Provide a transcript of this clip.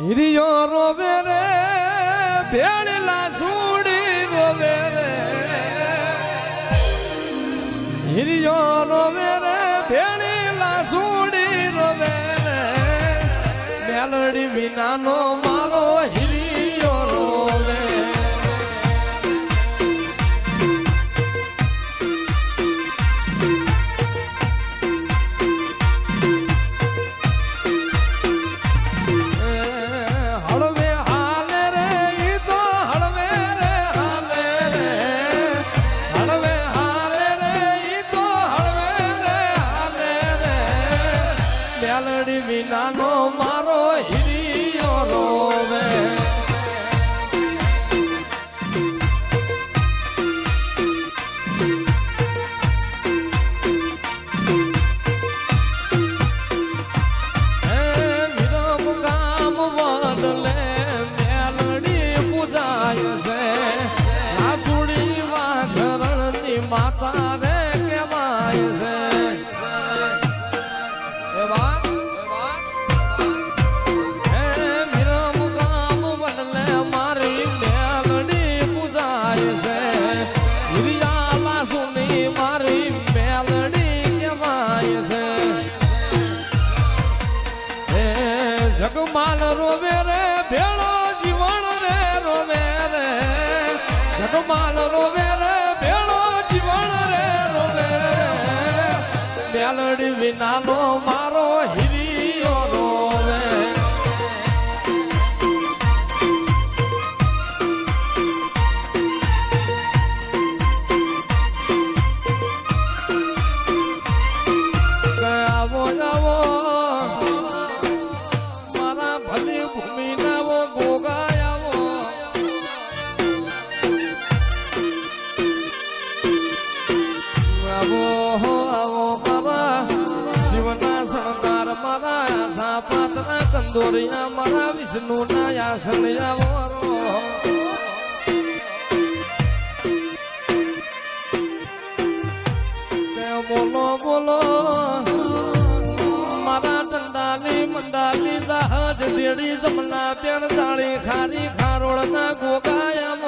હિરિયો રોવે રે ભેળલા સુડી રોવે રે હિરિયો રોવે રે ભેળલા સુડી રોવે રે મેલડી વિનાનો મારો મેલડી વિનાનો મારો હિરિયો રોવે. જગમાલ રોવે રે, ભેળો જીવણ રે, રોવે રે. જગમાલ રોવે રે, ભેળો જીવણ રે, રોવે રે. મેલડી વિનાનો મારો આવો હો આવો મારા શિવના શણગાર મારા સાપાતના કંદોરિયા મારા વિષ્ણુના આસન આવો બોલો બોલો મારા દંડાલી મંડાલી દહજ દેડી જમના પેર દાળી ખારી ખારોળના ગોગાયામો